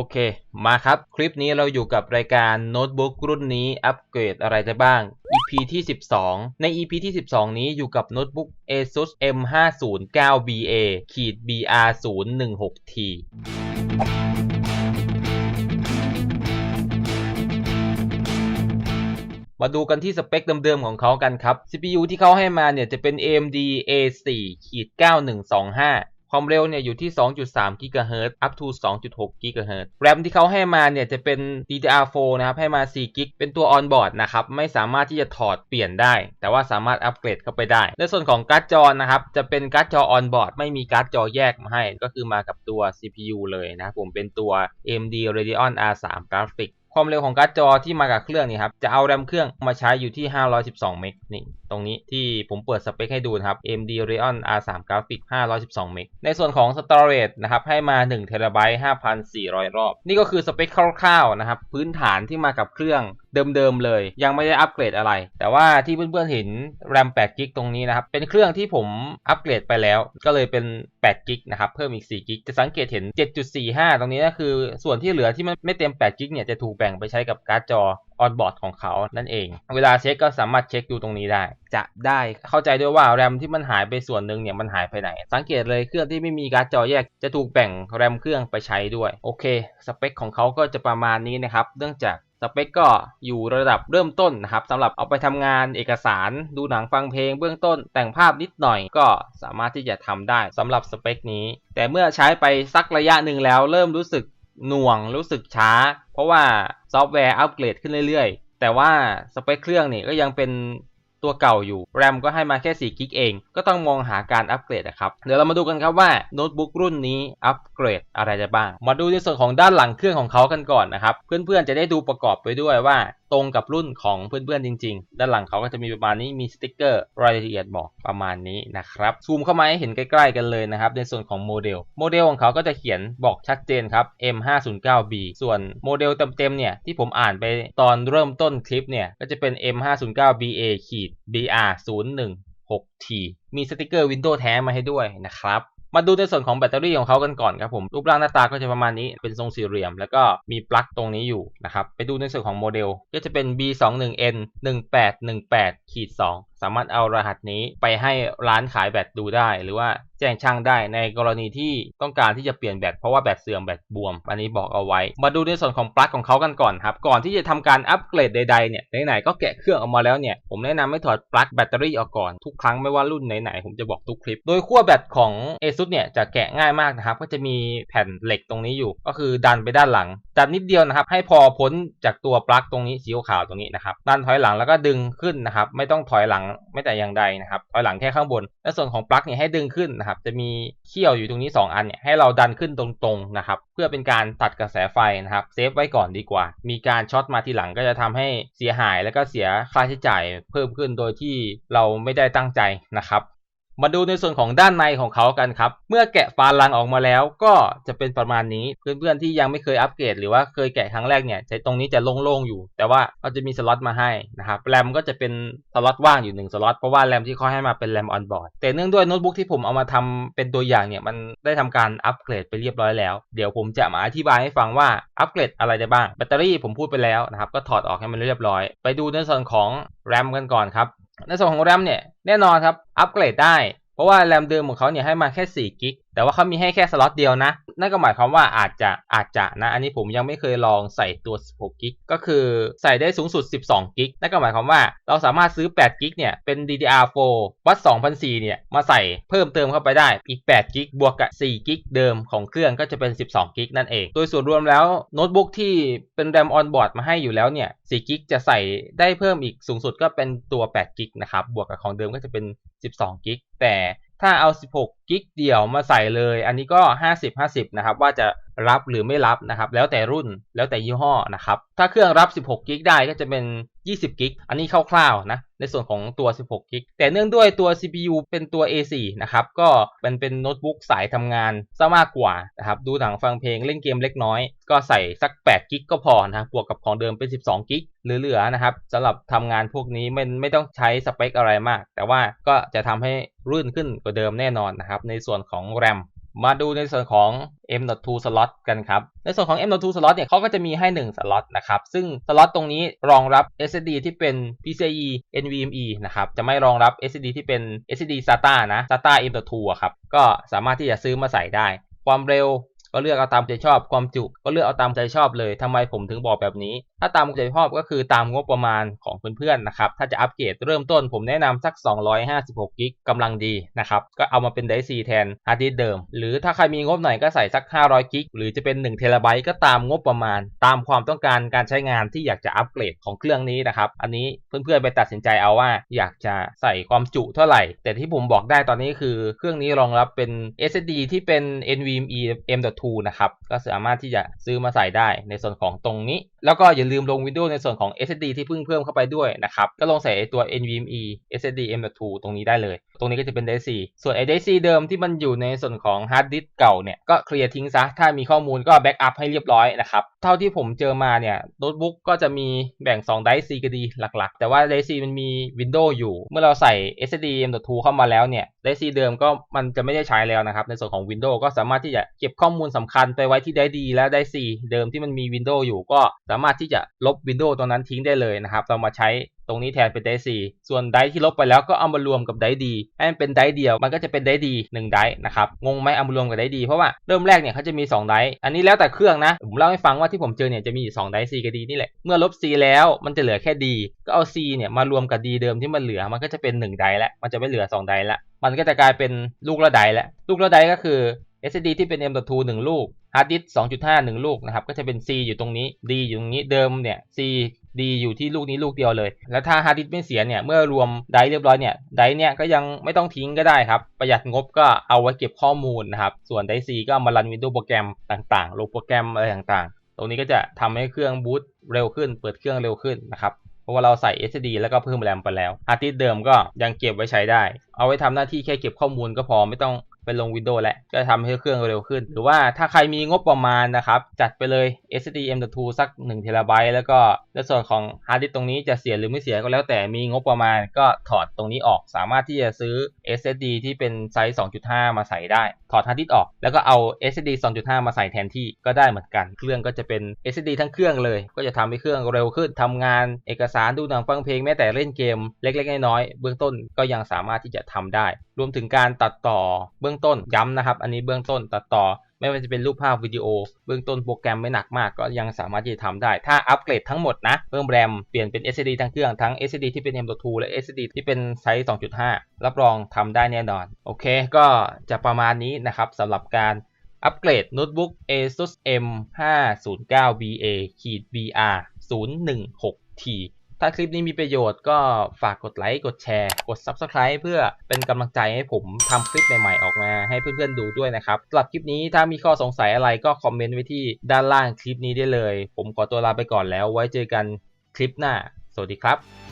โอเค มาครับ คลิปนี้เราอยู่กับรายการโน้ตบุ๊กรุ่นนี้อัปเกรดอะไรได้บ้าง EP ที่ 12 ใน EP ที่ 12 นี้อยู่กับโน้ตบุ๊ก ASUS M509BA ขีด BR016T มาดูกันที่สเปคเดิมๆของเขากันครับ CPU ที่เขาให้มาเนี่ยจะเป็น AMD A4 ขีด9125 ความเร็วเนี่ยอยู่ที่ 2.3 GHz up to 2.6 GHz RAM ที่เขาให้มาเนี่ยจะเป็น DDR4 นะครับ ให้มา 4 GB เป็นตัว on board นะครับ ไม่สามารถที่จะถอดเปลี่ยนได้ แต่ว่าสามารถอัปเกรดเข้าไปได้ ในส่วนของการ์ดจอนะครับ จะเป็นการ์ดจอ on board ไม่มีการ์ดจอแยกมาให้ ก็คือมากับตัว CPU เลยนะครับผมเป็นตัว AMD Radeon R3 Graphics ความเร็วของการ์ดจอที่มากับเครื่องนี่ครับ จะเอาแรมเครื่องมาใช้อยู่ที่ 512 เมกนี่ตรงนี้ที่ผมเปิดสเปคให้ดูนะครับ AMD Radeon R3 Graphics 512 เมก ในส่วนของ Storage นะครับ ให้มา1 t b 5,400 รอบ นี่ก็คือสเปคคร่าวๆนะครับ พื้นฐานที่มากับเครื่องเดิมๆเลย ยังไม่ได้อัปเกรดอะไร แต่ว่าที่เพื่อนๆเห็น RAM 8 g b ตรงนี้นะครับ เป็นเครื่องที่ผมอัปเกรดไปแล้ว ก็เลยเป็น8 g b นะครับ เพิ่มอีก4 g b จะสังเกตเห็น 7.45 ตรงนี้ก็คือส่วนที่เหลือที่มันไม่เต็ม8 g b เนี่ยจะถูกแบ่งไปใช้กับการ์ดจอ ออนบอร์ดของเขานั่นเอง เวลาเช็คก็สามารถเช็คดูตรงนี้ได้ จะได้เข้าใจด้วยว่าแรมที่มันหายไปส่วนหนึ่งเนี่ยมันหายไปไหน สังเกตเลยเครื่องที่ไม่มีการ์ดจอแยก จะถูกแบ่งแรมเครื่องไปใช้ด้วยโอเค สเปคของเขาก็จะประมาณนี้นะครับเนื่องจากสเปคก็อยู่ระดับเริ่มต้นนะครับสำหรับเอาไปทำงานเอกสารดูหนังฟังเพลงเบื้องต้น แต่งภาพนิดหน่อยก็สามารถที่จะทำได้สำหรับสเปคนี้ แต่เมื่อใช้ไปสักระยะหนึ่งแล้วเริ่มรู้สึก หน่วงรู้สึกช้า เพราะว่าซอฟต์แวร์อัปเกรดขึ้นเรื่อยๆ แต่ว่าสเปคเครื่องนี่ก็ยังเป็นตัวเก่าอยู่ แรมก็ให้มาแค่4กิกเอง ก็ต้องมองหาการอัปเกรดนะครับ เดี๋ยวเรามาดูกันครับว่าโน้ตบุ๊กรุ่นนี้อัปเกรดอะไรจะบ้าง มาดูในส่วนของด้านหลังเครื่องของเขากันก่อนนะครับ เพื่อนๆจะได้ดูประกอบไปด้วยว่า ตรงกับรุ่นของเพื่อนๆจริง ๆ ด้านหลังเขาก็จะมีประมาณนี้มีสติกเกอร์รายละเอียดบอกประมาณนี้นะครับซูมเข้ามาให้เห็นใกล้ๆกันเลยนะครับ ในส่วนของโมเดลโมเดลของเขาก็จะเขียนบอกชัดเจนครับ M509B ส่วนโมเดลเต็มๆเนี่ยที่ผมอ่านไปตอนเริ่มต้นคลิปเนี่ยก็จะเป็น M509BA ขีด BR016T มีสติกเกอร์วินโดว์แท้มาให้ด้วยนะครับ มาดูในส่วนของแบตเตอรี่ของเขากันก่อนครับผม รูปร่างหน้าตาก็จะประมาณนี้เป็นทรงสี่เหลี่ยม แล้วก็มีปลั๊กตรงนี้อยู่นะครับ ไปดูในส่วนของโมเดลก็จะเป็น B21N 1818ขีด2สามารถเอารหัสนี้ไปให้ร้านขายแบตดูได้ หรือว่าแจ้งช่างได้ในกรณีที่ต้องการที่จะเปลี่ยนแบตเพราะว่าแบตเสื่อมแบตบวม อันนี้บอกเอาไว้ มาดูในส่วนของปลั๊กของเขากันก่อนครับ ก่อนที่จะทำการอัปเกรดใดๆเนี่ยไหนๆก็แกะเครื่องออกมาแล้วเนี่ยผมแนะนำให้ถอดปลั๊กแบตเตอรี่ออกก่อนทุกครั้งไม่ว่ารุ่นไหนๆผมจะบอกทุกคลิป โดยขั้วแบตของ ASUS เนี่ยจะแกะง่ายมากนะครับก็จะมีแผ่นเหล็กตรงนี้อยู่ ก็คือดันไปด้านหลังดันนิดเดียวนะครับให้พอพ้นจากตัวปลั๊กตรงนี้สีขาวตรงนี้นะครับดันถอยหลังแล้วก็ดึงขึ้นนะครับไม่ต้องถอยหลังไม่แต่อย่างใดนะครับถอยหลังแค่ข้างบน และส่วนของปลั๊กเนี่ยให้ดึงขึ้นนะครับจะมีเขี้ยวอยู่ตรงนี้ 2 อันเนี่ยให้เราดันขึ้นตรงๆนะครับเพื่อเป็นการตัดกระแสไฟนะครับเซฟไว้ก่อนดีกว่า มีการช็อตมาทีหลังก็จะทำให้เสียหาย แล้วก็เสียค่าใช้จ่ายเพิ่มขึ้นโดยที่เราไม่ได้ตั้งใจนะครับ มาดูในส่วนของด้านในของเขากันครับ เมื่อแกะฟาลังออกมาแล้วก็จะเป็นประมาณนี้ เพื่อนๆที่ยังไม่เคยอัปเกรดหรือว่าเคยแกะครั้งแรกเนี่ยตรงนี้จะโล่งๆอยู่ แต่ว่าเขาจะมีสล็อตมาให้นะครับแรมก็จะเป็นสล็อตว่างอยู่1สล็อตเพราะว่าแรมที่เขาให้มาเป็นแรมออนบอร์ดแต่เนื่องด้วยโน้ตบุ๊กที่ผมเอามาทำเป็นตัวอย่างเนี่ยมันได้ทำการอัปเกรดไปเรียบร้อยแล้ว เดี๋ยวผมจะมาอธิบายให้ฟังว่าอัปเกรดอะไรได้บ้างแบตเตอรี่ผมพูดไปแล้วนะครับก็ถอดออกให้มันเรียบร้อย ไปดูในส่วนของแรมกันก่อนครับ ในส่วนของแรมเนี่ยแน่นอนครับอัปเกรดได้ เพราะว่าแรมเดิมของเขาเนี่ยให้มาแค่4กิก แต่ว่าเขามีให้แค่สล็อตเดียวนะ นั่นก็หมายความว่าอาจจะอาจจะนะ อันนี้ผมยังไม่เคยลองใส่ตัว 16 กิก ก็คือใส่ได้สูงสุด 12 กิก นั่นก็หมายความว่าเราสามารถซื้อ 8 กิกเนี่ย เป็น DDR4 วัด2004เนี่ย มาใส่เพิ่มเติมเข้าไปได้ อีก 8 กิก บวกกับ 4 กิก เดิมของเครื่องก็จะเป็น 12 กิกนั่นเอง โดยส่วนรวมแล้วโน้ตบุ๊กที่เป็นแรมออนบอร์ดมาให้อยู่แล้วเนี่ย 4 กิกจะใส่ได้เพิ่มอีกสูงสุดก็เป็นตัว 8 กิกนะครับ บวกกับของเดิมก็จะเป็น 12 กิก แต่ ถ้าเอา 16 กิกเดี่ยวมาใส่เลย อันนี้ก็ 50-50 นะครับ ว่าจะรับหรือไม่รับนะครับ แล้วแต่รุ่นแล้วแต่ยี่ห้อนะครับ ถ้าเครื่องรับ 16 กิกได้ก็จะเป็น 20 กิก อันนี้คร่าวๆนะ ในส่วนของตัว 16 กิก แต่เนื่องด้วยตัว CPU เป็นตัว A4 นะครับ ก็เป็นเป็นโน้ตบุ๊กสายทำงานซะมากกว่านะครับ ดูหนังฟังเพลงเล่นเกมเล็กน้อย ก็ใส่สัก 8 กิกก็พอนะครับบวกกับของเดิมเป็น 12 กิกเหลือๆนะครับสำหรับทำงานพวกนี้มันไม่ต้องใช้สเปคอะไรมาก แต่ว่าก็จะทำให้รื่นขึ้นกว่าเดิมแน่นอนนะครับ ในส่วนของแร มาดูในส่วนของ M.2 slot กันครับ ในส่วนของ M.2 slot เนี่ยเขาก็จะมีให้ 1 slot นะครับ ซึ่ง slot ตตรงนี้รองรับ SSD ที่เป็น PCIe NVMe นะครับ จะไม่รองรับ SSD ที่เป็น SSD SATA นะ SATA M.2 อะครับ ก็สามารถที่จะซื้อมาใส่ได้ ความเร็ว ก็เลือกเอาตามใจชอบความจุ ก็เลือกเอาตามใจชอบเลยทำไมผมถึงบอกแบบนี้ ถ้าตามใจชอบก็คือตามงบประมาณของเพื่อนๆนะครับถ้าจะอัปเกรดเริ่มต้นผมแนะนำสัก 256กิกกำลังดีนะครับก็เอามาเป็นไดซีแทนฮาร์ดดิสเดิม หรือถ้าใครมีงบหน่อยก็ใส่สัก 500กิกหรือจะเป็น1เทราไบต์ก็ตามงบประมาณ ตามความต้องการการใช้งานที่อยากจะอัปเกรดของเครื่องนี้นะครับอันนี้เพื่อนๆไปตัดสินใจเอาว่าอยากจะใส่ความจุเท่าไหร่ แต่ที่ผมบอกได้ตอนนี้คือเครื่องนี้รองรับเป็น SSD ที่เป็น NVMe M.2 นะครับ ก็สามารถที่จะซื้อมาใส่ได้ในส่วนของตรงนี้ แล้วก็อย่าลืมลง Windows ในส่วนของ SSD ที่เพิ่งเพิ่มเข้าไปด้วยนะครับ ก็ลองใส่ตัว NVMe SSD M.2 ตรงนี้ได้เลย ตรงนี้ก็จะเป็น d 4ส่วน d 4เดิมที่มันอยู่ในส่วนของฮาร์ดดิสก์เก่าเนี่ยก็เคลียร์ทิ้งซะ ถ้ามีข้อมูลก็แบ็กอัพให้เรียบร้อยนะครับเท่าที่ผมเจอมาเนี่ยโน้ตบุ๊กก็จะมีแบ่ง2 d 4ก็ดีหลักๆ แต่ว่าไดซีมันมี Windows อยู่ เมื่อเราใส่ SSD M.2 เข้ามาแล้วเนี่ยไดซีเดิมก็มันจะไม่ได้ใช้แล้วนะครับ ในส่วนของ Windows ก็สามารถที่จะเก็บข้อมูลสำคัญไปไว้ที่ไดซีและไดซีเดิมที่มันมี Windows อยู่ ก็สามารถที่จะลบ Windows ตรงนั้นทิ้งได้เลยนะครับเรามาใช้ ตรงนี้แทนเป็นไดซีส่วนไดที่ลบไปแล้วก็เอามารวมกับไดดีให้มันเป็นไดเดียว มันก็จะเป็นไดดี1ไดนะครับงงไหมเอามารวมกับไดดีเพราะว่าเริ่มแรกเนี่ยเขาจะมี2ไดอันนี้แล้วแต่เครื่องนะผมเล่าให้ฟังว่าที่ผมเจอเนี่ยจะมีอยู่2ไดซีกับดีนี่แหละเมื่อลบ C แล้วมันจะเหลือแค่ดีก็เอา C เนี่ยมารวมกับ D เดิมที่มันเหลือมันก็จะเป็น1ไดแล้วมันจะไม่เหลือ2ไดละมันก็จะกลายเป็นลูกละไดแล้วลูกละไดก็คือ SSD ที่เป็น M.2 1 ลูกฮาร์ดดิสก์2.5 1 ลูกนะครับ ก็จะเป็น C อยู่ตรงนี้ D อยู่ตรงนี้ เดิมเนี่ย C ดีอยู่ที่ลูกนี้ลูกเดียวเลย แล้วถ้าฮาร์ดดิสก์ไม่เสียเนี่ยเมื่อรวมไดเรียบร้อยเนี่ยไดเนี่ยก็ยังไม่ต้องทิ้งก็ได้ครับ ประหยัดงบก็เอาไว้เก็บข้อมูลนะครับ ส่วนไดซีก็มารันวินโดว์โปรแกรมต่างๆลงโปรแกรมอะไรต่างๆ ตรงนี้ก็จะทำให้เครื่องบูตเร็วขึ้น เปิดเครื่องเร็วขึ้นนะครับเพราะว่าเราใส่ SSD แล้วก็เพิ่มแรมไปแล้วฮาร์ดดิสก์เดิมก็ยังเก็บไว้ใช้ได้ เอาไว้ทำหน้าที่แค่เก็บข้อมูลก็พอไม่ต้อง ไปลง Windows แล้วก็ทำให้เครื่องเร็วขึ้น หรือว่าถ้าใครมีงบประมาณนะครับ จัดไปเลย SSD M.2 สัก1 t b แล้วก็ในส่วนของฮาร์ดดิสก์ตรงนี้จะเสียหรือไม่เสียก็แล้วแต่มีงบประมาณก็ถอดตรงนี้ออกสามารถที่จะซื้อ SSD ที่เป็นไซส์ 2.5 มาใส่ได้ ถอดฮาร์ดดิสก์ออก แล้วก็เอา SSD 2.5 มาใส่แทนที่ก็ได้เหมือนกัน เครื่องก็จะเป็น SSD ทั้งเครื่องเลย ก็จะทำให้เครื่องเร็วขึ้นทำงานเอกสารดูหนังฟังเพลงแม้แต่เล่นเกม เล็กๆน้อยๆเบื้องต้นก็ยังสามารถที่จะทำได้ รวมถึงการตัดต่อเบื้องต้นย้ำนะครับ อันนี้เบื้องต้นตัดต่อ ไม่ว่าจะเป็นรูปภาพวิดีโอ เบื้องต้นโปรแกรมไม่หนักมากก็ยังสามารถที่จะทำได้ ถ้าอัปเกรดทั้งหมดนะเพิ่มแรมเปลี่ยนเป็น SSD ทั้งเครื่องทั้ง SSD ที่เป็น M.2 และ SSD ที่เป็นไซส์ 2.5 รับรองทำได้แน่นอน โอเค ก็จะประมาณนี้นะครับสำหรับการอัปเกรดโน้ตบุ๊ก ASUS M509BA BR 016T ถ้าคลิปนี้มีประโยชน์ก็ฝากกดไลค์ กดแชร์ กด Subscribe เพื่อเป็นกำลังใจให้ผมทำคลิปใหม่ๆออกมาให้เพื่อนๆดูด้วยนะครับสำหรับคลิปนี้ถ้ามีข้อสงสัยอะไรก็คอมเมนต์ไว้ที่ด้านล่างคลิปนี้ได้เลย ผมขอตัวลาไปก่อนแล้วไว้เจอกันคลิปหน้า สวัสดีครับ